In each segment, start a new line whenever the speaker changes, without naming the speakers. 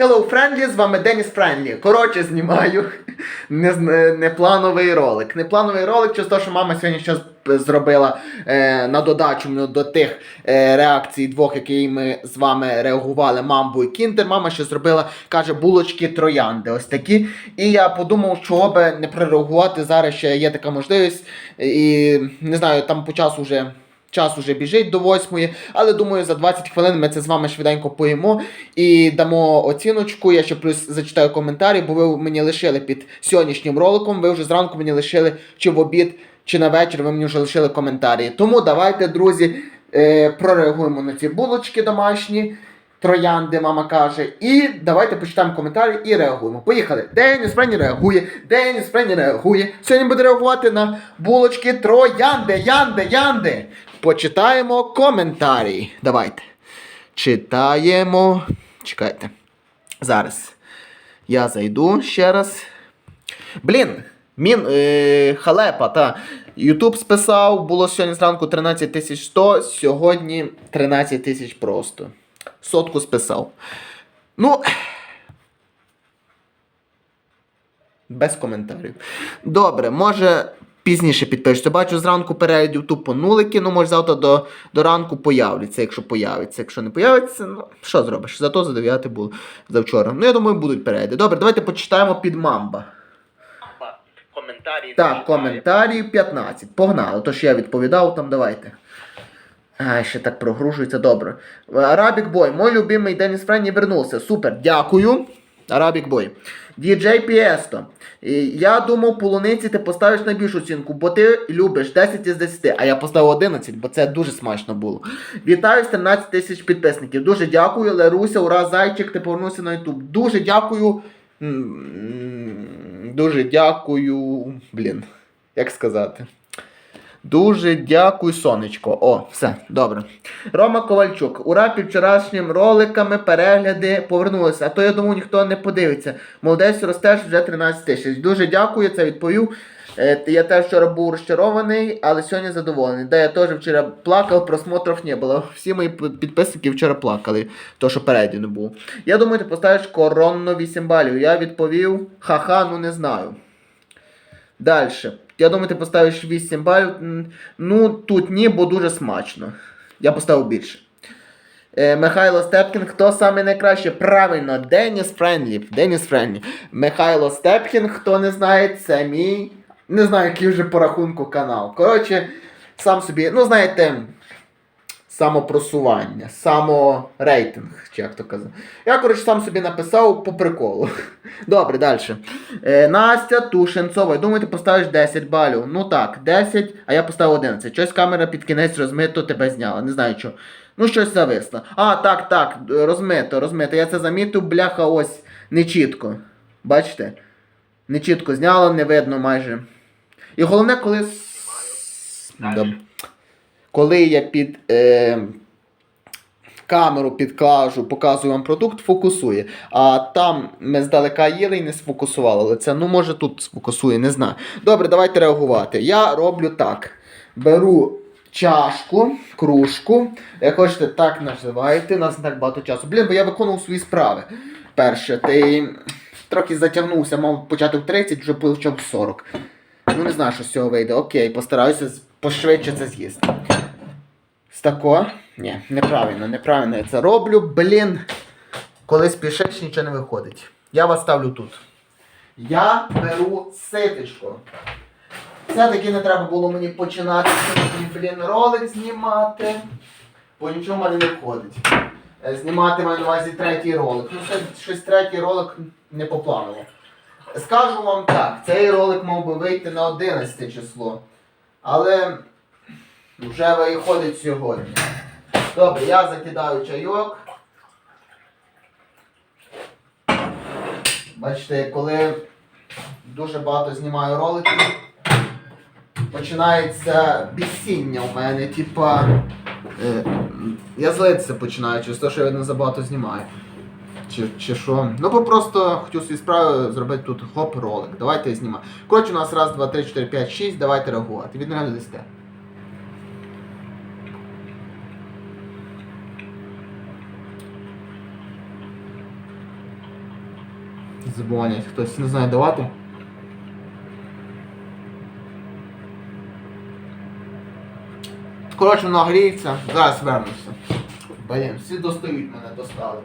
Hello Friendly, з вами Деніс Френдлі. Коротше, знімаю не, не плановий ролик. Не плановий ролик, через те, що мама сьогодні щось зробила е, на додачу до тих е, реакцій двох, які ми з вами реагували, мамбу і кіндер. Мама ще зробила, каже, булочки троянди. Ось такі. І я подумав, чого би не прореагувати. Зараз ще є така можливість. І не знаю, там по часу вже. Час уже біжить до восьмої, але думаю, за 20 хвилин ми це з вами швиденько поїмо і дамо оціночку. Я ще плюс зачитаю коментарі, бо ви мені лишили під сьогоднішнім роликом. Ви вже зранку мені лишили чи в обід, чи на вечір ви мені вже лишили коментарі. Тому давайте, друзі, е, прореагуємо на ці булочки домашні. Троянди, мама каже. І давайте почитаємо коментарі і реагуємо. Поїхали. Деніс Френі реагує, Деніс Френі реагує. Сьогодні буде реагувати на булочки троянди, янди, янди. Почитаємо коментарі. Давайте. Читаємо. Чекайте. Зараз. Я зайду ще раз. Блін, мін, е, халепа, та. Ютуб списав, було сьогодні зранку 13 100, сьогодні 13 тисяч просто. Сотку списав. Ну. Без коментарів. Добре, може пізніше підпишуться. Бачу, зранку переглядів тупо нулики, ну може завтра до, до ранку появляться, якщо появиться. Якщо не появиться, ну що зробиш? Зато за 9 було завчора. Ну, я думаю, будуть перегляди. Добре, давайте почитаємо під мамба.
Коментарі.
Так, коментарів 15. Погнали. Тож я відповідав там, давайте. Ай, ще так прогружується, добре. Арабік Бой, мой любимий Деніс Френні вернувся. Супер, дякую. Арабік Бой. DJ Піесто. Я думав, полуниці ти поставиш найбільшу оцінку, бо ти любиш 10 із 10, а я поставив 11, бо це дуже смачно було. Вітаю з 13 тисяч підписників. Дуже дякую, Леруся, ура, зайчик, ти повернувся на YouTube. Дуже дякую. Дуже дякую. Блін, як сказати? Дуже дякую, сонечко. О, все, добре. Рома Ковальчук. Ура під вчорашнім роликами перегляди повернулися. А то я думаю, ніхто не подивиться. Молодець ростеш вже 13 тисяч. Дуже дякую, це відповів. Е, Я теж вчора був розчарований, але сьогодні задоволений. Де я теж вчора плакав, просмотрів не було. Всі мої підписники вчора плакали, то що переді не було. Я думаю, ти поставиш коронно 8 балів. Я відповів, ха-ха, ну не знаю. Далі. Я думаю, ти поставиш 8 балів. Ну, тут ні, бо дуже смачно. Я поставив більше. Е, Михайло Степкін, хто саме найкраще? Правильно, Деніс Френлі. Деніс Френлі. Михайло Степкін, хто не знає, це мій. Не знаю, який вже по рахунку канал. Коротше, сам собі, ну знаєте, самопросування, саморейтинг, чи як то казати. Я, коротше, сам собі написав по приколу. Добре, далі. Е, Настя Тушенцова. Я думаю, ти поставиш 10 балів. Ну так, 10, а я поставив 11. Щось камера під кінець розмито тебе зняла. Не знаю що. Ну, щось зависло. А, так, так, розмито, розмито. Я це замітив, бляха, ось нечітко. Бачите? Нечітко зняло, не видно майже. І головне, коли. с-
Дальше.
Да. Коли я під е, камеру підкажу, показую вам продукт, фокусує. А там ми здалека їли і не сфокусували. Але це, ну, може, тут сфокусує, не знаю. Добре, давайте реагувати. Я роблю так. Беру чашку, кружку. Як хочете, так називайте. У нас не так багато часу. Блін, бо я виконував свої справи. Перше, ти трохи затягнувся, мав почати в 30, вже почав 40. Ну, не знаю, що з цього вийде. Окей, постараюся пошвидше це з'їсти. Стако? Ні, неправильно, неправильно я це роблю. Блін. Коли спішиш, нічого не виходить. Я вас ставлю тут. Я беру ситочко. Все-таки не треба було мені починати блін, ролик знімати. Бо нічого в мене не виходить. Е, Знімати маю на увазі третій ролик. Ну, це щось третій ролик не по. Скажу вам так, цей ролик мав би вийти на 11 число. Але вже виходить сьогодні. Добре, я закидаю чайок. Бачите, коли дуже багато знімаю роликів, починається бісіння у мене, типа. Е, я злитися починаю через те, що я не забагато знімаю. Чи, чи що? Ну бо просто хотів свої справи зробити тут хоп ролик. Давайте я знімаю. Коротше, у нас раз, два, три, чотири, п'ять, шість. Давайте реагувати. Від 0 до 10. Дзвонять, хтось не знає давати. Коротше, воно гріється, зараз вернуся. Блін, всі достають мене, достали.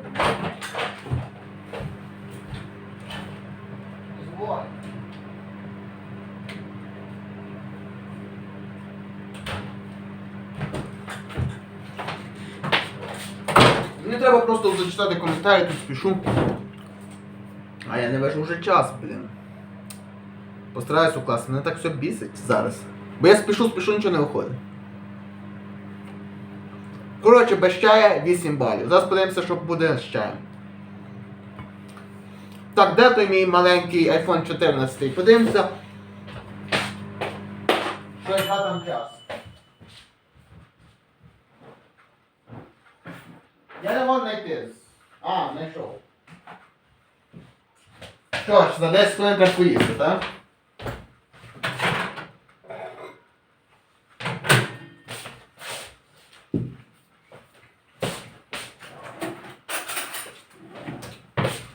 Мені треба просто зачитати коментарі, тут спішу. А я не вижу вже час, блін. Постараюсь укласти, мене так все бісить зараз. Бо я спішу, спішу, нічого не виходить. Коротше, без чая 8 балів. Зараз подивимося, що буде з чаєм. Так, де той мій маленький iPhone 14? Подивимося. Що яка там час? Я не можу знайти. А, знайшов. Що ж, за 10 хвилин треба поїсти, так?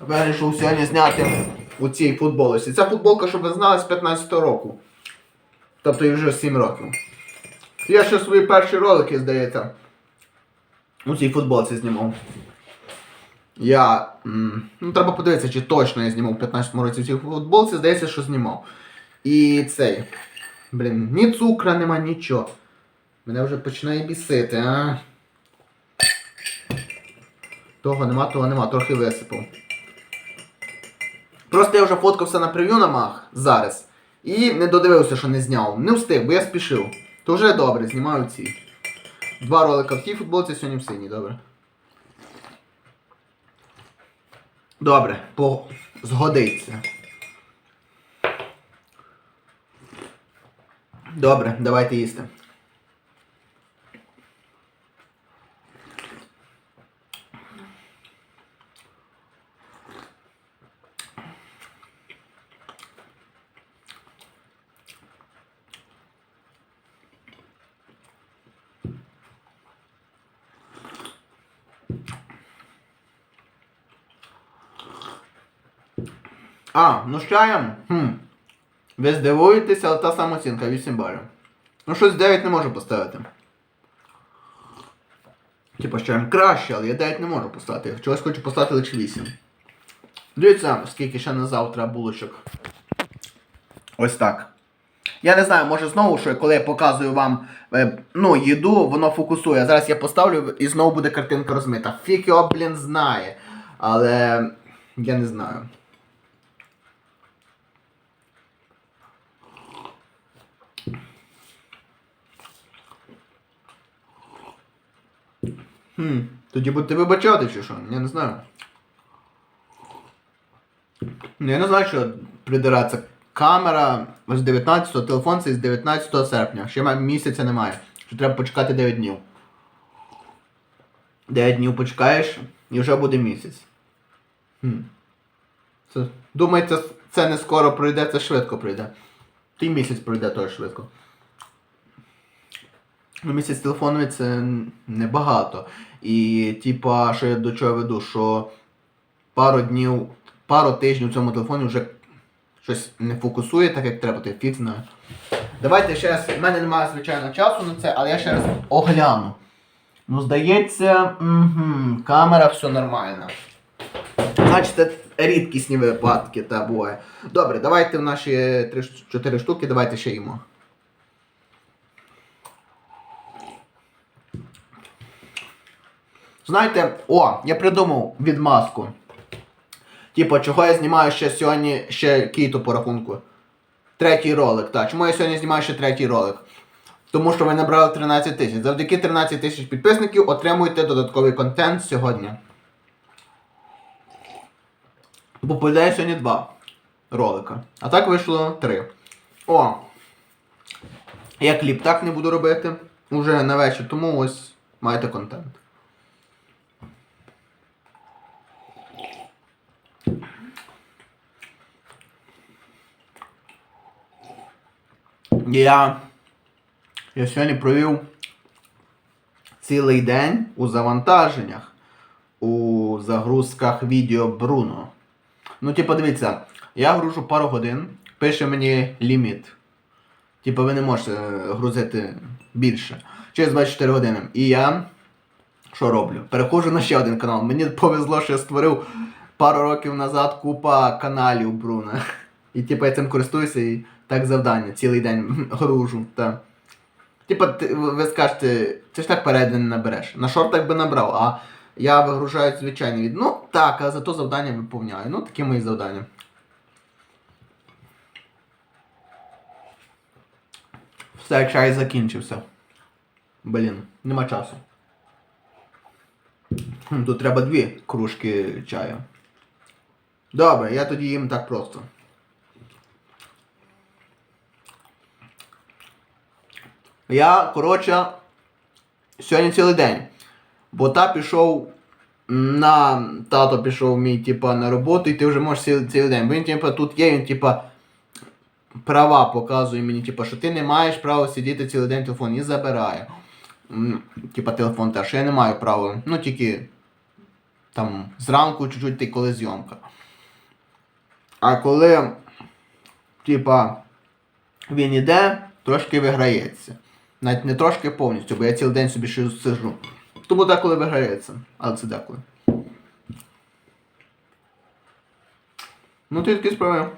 Вирішив сьогодні зняти у цій футболці. Ця футболка, щоб ви знали, з 15-го року. Тобто їй вже 7 років. Я ще свої перші ролики, здається, у цій футболці знімав. Я. ну, треба подивитися, чи точно я знімав у 15-му році в цій футболці, здається, що знімав. І цей. Блін, ні цукра нема, нічого. Мене вже починає бісити, а. Того нема, того нема, трохи висипав. Просто я вже фоткався на прев'ю на мах зараз. І не додивився, що не зняв. Не встиг, бо я спішив. То вже добре, знімаю ці. Два ролика в тій футболці, сьогодні в синій, добре. Добре, по... згодиться. Добре, давайте їсти. А, ну з чаєм. Хм. Ви здивуєтеся, але та сама оцінка 8 балів. Ну щось 9 не можу поставити. Типа з чаєм краще, але я 9 не можу поставити. Чогось хочу поставити лише 8. Дивіться, скільки ще на завтра булочок. Ось так. Я не знаю, може знову, що коли я показую вам е, ну, їду, воно фокусує. Зараз я поставлю і знову буде картинка розмита. Фік його, блін, знає. Але я не знаю. Хм, тоді будете вибачати чи що? Я не знаю. Ну, я не знаю, що придиратися. Камера з 19-го, телефон цей з 19 серпня. Ще місяця немає. Що треба почекати 9 днів. 9 днів почекаєш і вже буде місяць. Хм. Це, думаєте, це не скоро пройде, це швидко пройде. Той місяць пройде теж швидко. Ну, місяць телефонові це небагато. І, типа, що я до чого веду, що пару днів, пару тижнів в цьому телефоні вже щось не фокусує так, як треба, то я. Давайте ще раз, в мене немає звичайно часу на це, але я ще раз огляну. Ну, здається, угу, камера все нормально. Значить, це рідкісні випадки, та буває. Добре, давайте в наші 3-4 штуки, давайте ще їмо. Знаєте, о, я придумав відмазку. Типа, чого я знімаю ще сьогодні ще кіту по рахунку. Третій ролик, так. Чому я сьогодні знімаю ще третій ролик? Тому що ви набрали 13 тисяч. Завдяки 13 тисяч підписників отримуєте додатковий контент сьогодні. Попадає сьогодні два ролика. А так вийшло три. О! Я кліп так не буду робити. Уже на вечір, тому ось маєте контент. Я, я сьогодні провів цілий день у завантаженнях, у загрузках відео Бруно. Ну, типу, дивіться, я гружу пару годин, пише мені ліміт. Типу, ви не можете е, грузити більше. Через 24 години. І я що роблю? Переходжу на ще один канал. Мені повезло, що я створив пару років назад купа каналів Бруна. І типу я цим користуюся і так завдання. Цілий день гружу. Та. Типа, ти- ви скажете, ти ж так перегляди не набереш. На шортах би набрав, а я вигружаю звичайний від. Ну так, а зато завдання виповняю. Ну, такі мої завдання. Все, чай закінчився. Блін, нема часу. Тут треба дві кружки чаю. Добре, я тоді їм так просто. Я, коротше, сьогодні цілий день. Бо та пішов на. Тато пішов мій, типа, на роботу, і ти вже можеш цілий, цілий день. Він, типа, тут є, він, типа, права показує мені, типа, що ти не маєш права сидіти цілий день в телефоні і забирає. Типа телефон теж, я не маю права. Ну тільки там зранку чуть-чуть ти коли зйомка. А коли, типа, він іде, трошки виграється. Навіть не трошки повністю, бо я цілий день собі ще сижу. Тому деколи виграється. Але це деколи. Ну ти такі справи.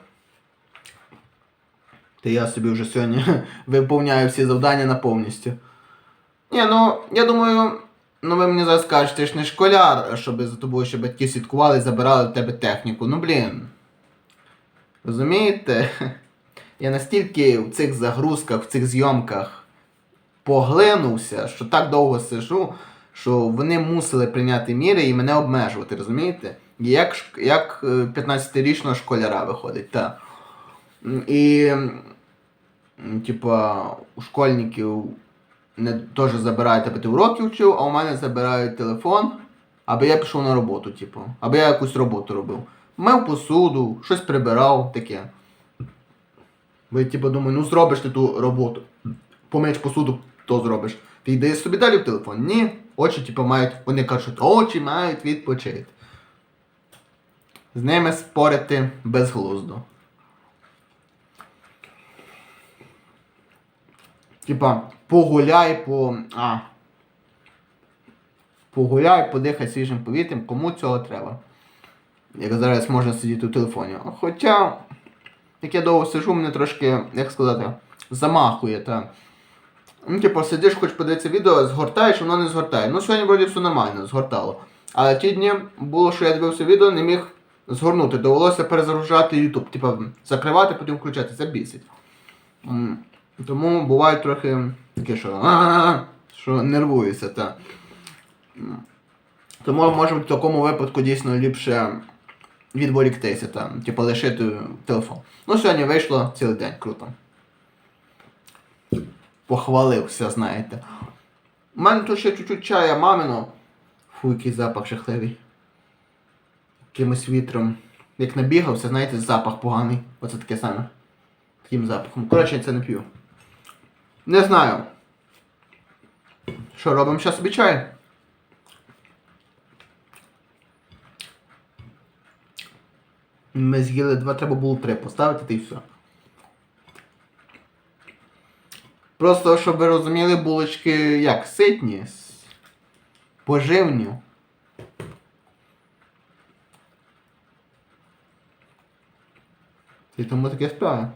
Та я собі вже сьогодні виповняю всі завдання на повністю. Ні, ну, я думаю, ну ви мені зараз скажете, ти ж не школяр, щоб за тобою ще батьки слідкували і забирали в тебе техніку. Ну блін. Розумієте? Я настільки в цих загрузках, в цих зйомках поглинувся, що так довго сижу, що вони мусили прийняти міри і мене обмежувати, розумієте? Як, як е, 15-річного школяра виходить, так. І, типа, у школьників не теж забирають, аби ти уроки вчив, а у мене забирають телефон, аби я пішов на роботу, типу, аби я якусь роботу робив. Мив посуду, щось прибирав, таке. Бо я типу думаю, ну зробиш ти ту роботу. Помиєш посуду, то зробиш. Ти йди собі далі в телефон. Ні. Очі, типу, мають, вони кажуть, очі мають відпочити. З ними спорити безглуздо. Типа, погуляй по. А. Погуляй, подихай свіжим повітрям, кому цього треба. Як зараз можна сидіти у телефоні. Хоча, як я довго сижу, мене трошки, як сказати, замахує. Та. Ну, типу, сидиш, хоч подивитися відео, згортаєш, воно не згортає. Ну, сьогодні вроді все нормально, згортало. Але ті дні було, що я дивився відео, не міг згорнути. Довелося перезагружати YouTube. Типа, закривати, потім включати. Це бісить. Тому буває трохи таке, що, що нервуюся. Та. Тому може в такому випадку дійсно ліпше відволіктися, там, типу лишити телефон. Ну, сьогодні вийшло цілий день, круто. Похвалився, знаєте. У мене тут ще чуть-чуть чая мамино. Фу, який запах жахливий. Якимось вітром. Як набігався, знаєте, запах поганий. Оце таке саме. Таким запахом. Коротше, я це не п'ю. Не знаю. Що, робимо зараз собі чай? Ми з'їли два, треба було три поставити та й все. Просто, щоб ви розуміли, булочки як ситні, поживні. І тому таке справа.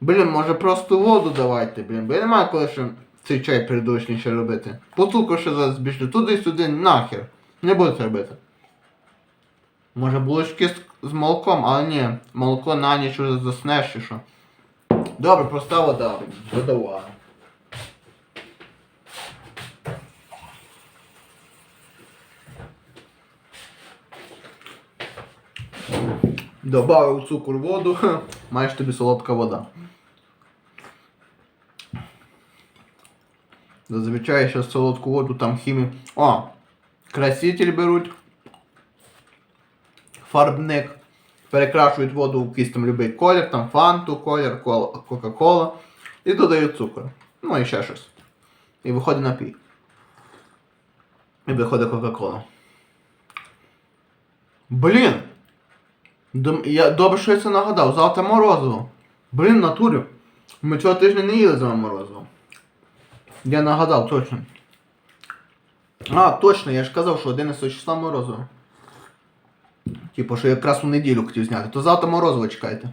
Блін, може просто воду давайте, блін, бо я не маю коли ще цей чай передочний робити. По цукру ще зараз більше туди-сюди, нахер. Не буду це робити. Може булочки з, з молоком, але ні, молоко на ніч уже заснеш що. Добре, проста вода. Водова. Добавив цукор воду, маєш тобі солодка вода. Зазвичай ще солодку воду там хімію. О! Краситель беруть. Фарбник. Перекрашують воду в якийсь там любий колір, там фанту, колір, Кока-Кола. І додають цукор. Ну і ще щось. І виходить напій. І виходить Кока-Кола. Блін! Я добре, що я це нагадав. Завтра морозиво. Блін, натурі. Ми цього тижня не їли з вами морозиво. Я нагадав, точно. А, точно, я ж казав, що 11 числа морозиво. Типу, що якраз у неділю хотів зняти. То завтра морозиво чекайте.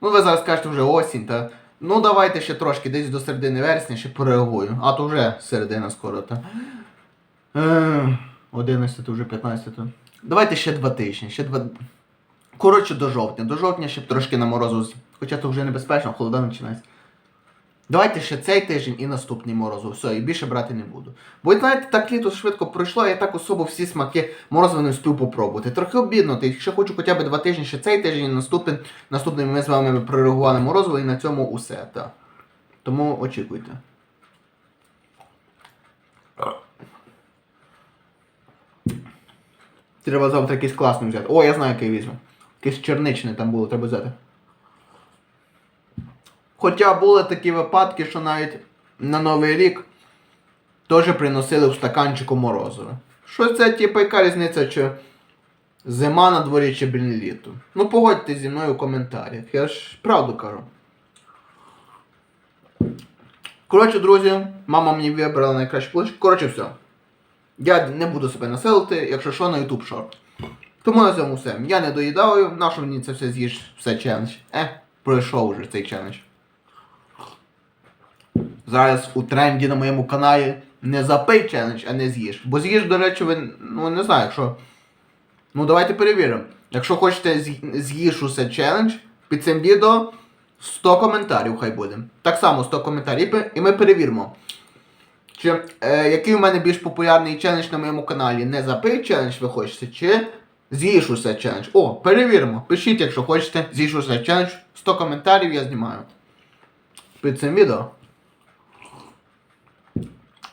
Ну, ви зараз кажете вже осінь, та. Ну давайте ще трошки, десь до середини вересня ще пореагую. А то вже середина скоро, та. Е, 11, вже 15. Давайте ще два тижні. Ще два. Коротше, до жовтня. До жовтня ще б трошки на морозу. Хоча то вже небезпечно, холода починається. Давайте ще цей тиждень і наступний морозу. Все, і більше брати не буду. Бо знаєте, так літо швидко пройшло, я так особо всі смаки морозива не встиг попробувати. Трохи обідно, ти якщо хочу хоча б два тижні, ще цей тиждень і наступний, наступний ми з вами прореагували морозиво і на цьому усе. Так. Тому очікуйте. Треба завтра якийсь класний взяти. О, я знаю, який візьму. Якийсь черничний там було, треба взяти. Хоча були такі випадки, що навіть на Новий рік теж приносили в стаканчику морозиво. Що це, типу, яка різниця, чи зима на дворі, чи блін літо? Ну погодьте зі мною в коментарях. Я ж правду кажу. Коротше, друзі, мама мені вибрала найкращу площу. Коротше, все. Я не буду себе населити, якщо що, на YouTube шорт. Тому на цьому все. Я не доїдаю, нащо мені це все з'їж, все челендж. Е, пройшов вже цей челендж. Зараз у тренді на моєму каналі не запий челендж, а не з'їж. Бо з'їж, до речі, ви, ну не знаю, якщо. Ну давайте перевіримо. Якщо хочете з'ї- з'їж усе челендж, під цим відео 100 коментарів хай буде. Так само 100 коментарів. І ми перевіримо. Чи, е, який у мене більш популярний челендж на моєму каналі? Не запий челендж ви хочете, чи з'їж усе челендж? О, перевіримо. Пишіть, якщо хочете, з'їж усе челендж. 100 коментарів я знімаю. Під цим відео.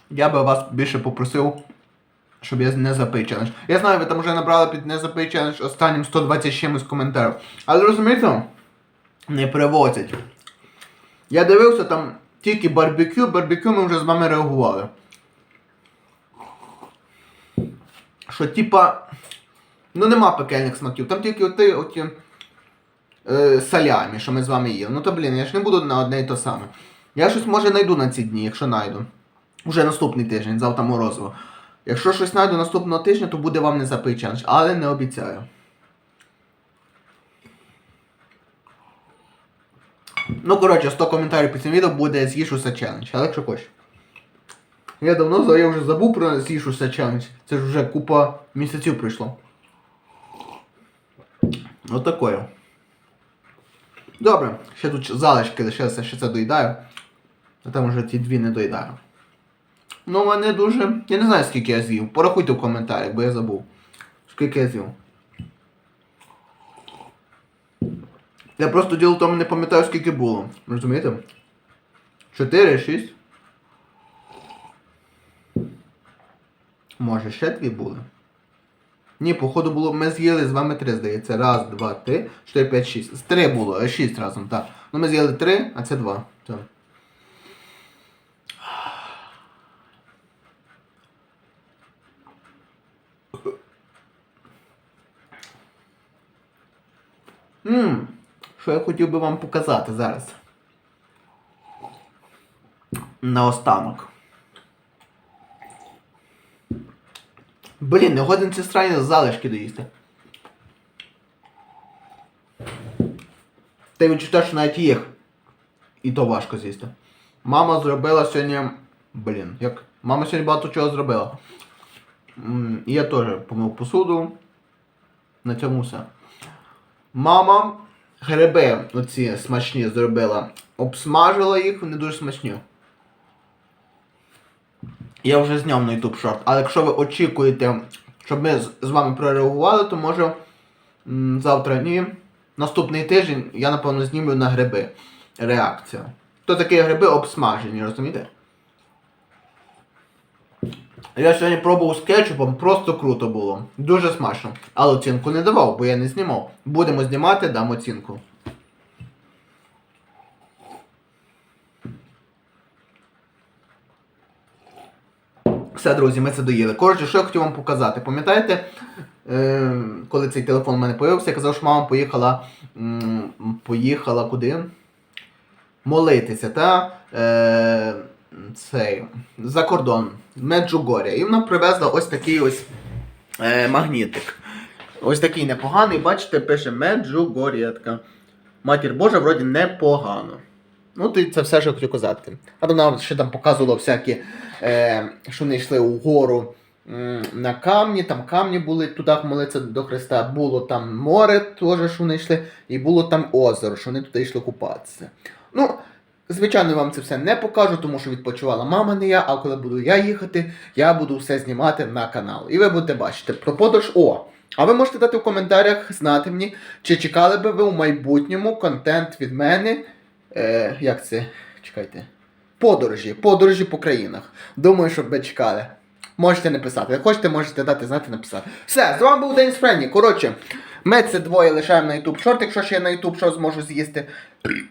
Я би вас більше попросив, щоб я не запий челендж. Я знаю, ви там вже набрали під не запий останнім 120 чимось коментарів. Але розумієте, не привозять. Я дивився там тільки барбекю, барбекю ми вже з вами реагували. Що типа. Ну нема пекельних смаків, там тільки оті, оті е, салямі, що ми з вами їли. Ну то блін, я ж не буду на одне і то саме. Я щось може знайду на ці дні, якщо знайду. Уже наступний тиждень, завтра морозиво. Якщо щось знайду наступного тижня, то буде вам не запий челендж, але не обіцяю. Ну, коротше, 100 коментарів під цим відео буде з'їж усе челендж, але якщо хочеш. Я давно я вже забув про з'їж усе челендж. Це ж вже купа місяців пройшло. Отакою. Добре, ще тут залишки лишилися, ще це доїдаю. А там вже ті дві не доїдаю. Ну, вони дуже. Я не знаю, скільки я з'їв. Порахуйте в коментарях, бо я забув. Скільки я з'їв. Я просто діло в тому не пам'ятаю, скільки було. Розумієте? 4, 6. Може, ще дві були? Ні, походу було. Ми з'їли з вами три, здається. Раз, два, три, чотири, п'ять, шість. Три було, шість разом, так. Ну ми з'їли три, а це два. Так. Ммм, що я хотів би вам показати зараз. Наостанок. Блін, не годен ці странні залишки доїсти. Й відчуття, що навіть їх. І то важко з'їсти. Мама зробила сьогодні. Блін, як. Мама сьогодні багато чого зробила. І я теж помив посуду. На цьому все. Мама гриби оці смачні зробила. Обсмажила їх, вони дуже смачні. Я вже зняв на YouTube шорт. Але якщо ви очікуєте, щоб ми з, вами прореагували, то може завтра ні. Наступний тиждень я напевно знімлю на гриби. Реакція. То такі гриби обсмажені, розумієте? Я сьогодні пробував з кетчупом, просто круто було. Дуже смачно. Але оцінку не давав, бо я не знімав. Будемо знімати, дам оцінку. Все, друзі, ми це доїли. Коротше, що я хотів вам показати. Пам'ятаєте, е, коли цей телефон у мене появився, я казав, що мама поїхала. Поїхала куди? Молитися, та? Цей, за кордон, в Меджугоря. І вона привезла ось такий ось е, магнітик. Ось такий непоганий, бачите, пише Меджугор'я. Така. Матір Божа, вроді непогано. Ну, ти це все, що я хотів казати. А то нам ще там показувало всякі, е, що вони йшли угору м, на камні, там камні були, туди молитися до Христа. Було там море, теж, що вони йшли, і було там озеро, що вони туди йшли купатися. Ну, звичайно, вам це все не покажу, тому що відпочивала мама не я, а коли буду я їхати, я буду все знімати на канал. І ви будете бачити про подорож. О! А ви можете дати в коментарях знати мені, чи чекали би ви у майбутньому контент від мене. Е, як це? Чекайте. Подорожі. Подорожі по країнах. Думаю, щоб ви чекали. Можете написати. Як хочете, можете дати знати написати. Все, з вами був День Френні. Коротше, ми це двоє лишаємо на YouTube шорт, якщо ще я на YouTube що зможу з'їсти.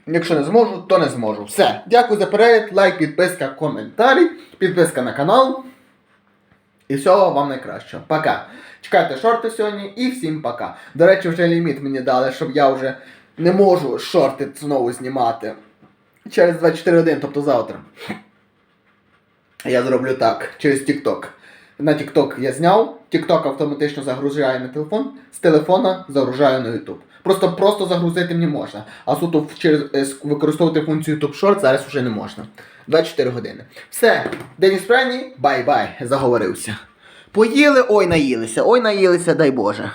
Якщо не зможу, то не зможу. Все. Дякую за перегляд, лайк, підписка, коментарі, підписка на канал. І всього вам найкращого. Пока. Чекайте шорти сьогодні і всім пока. До речі, вже ліміт мені дали, щоб я вже не можу шорти знову знімати. Через 24 години, тобто завтра. Я зроблю так, через TikTok. На TikTok я зняв, TikTok автоматично загружає на телефон, з телефона загружаю на YouTube. Просто просто загрузити не можна. А суто через е, використовувати функцію TopShort зараз вже не можна. 24 години. Все, Деніс Френі, бай-бай, заговорився. Поїли, ой наїлися, ой наїлися, дай Боже.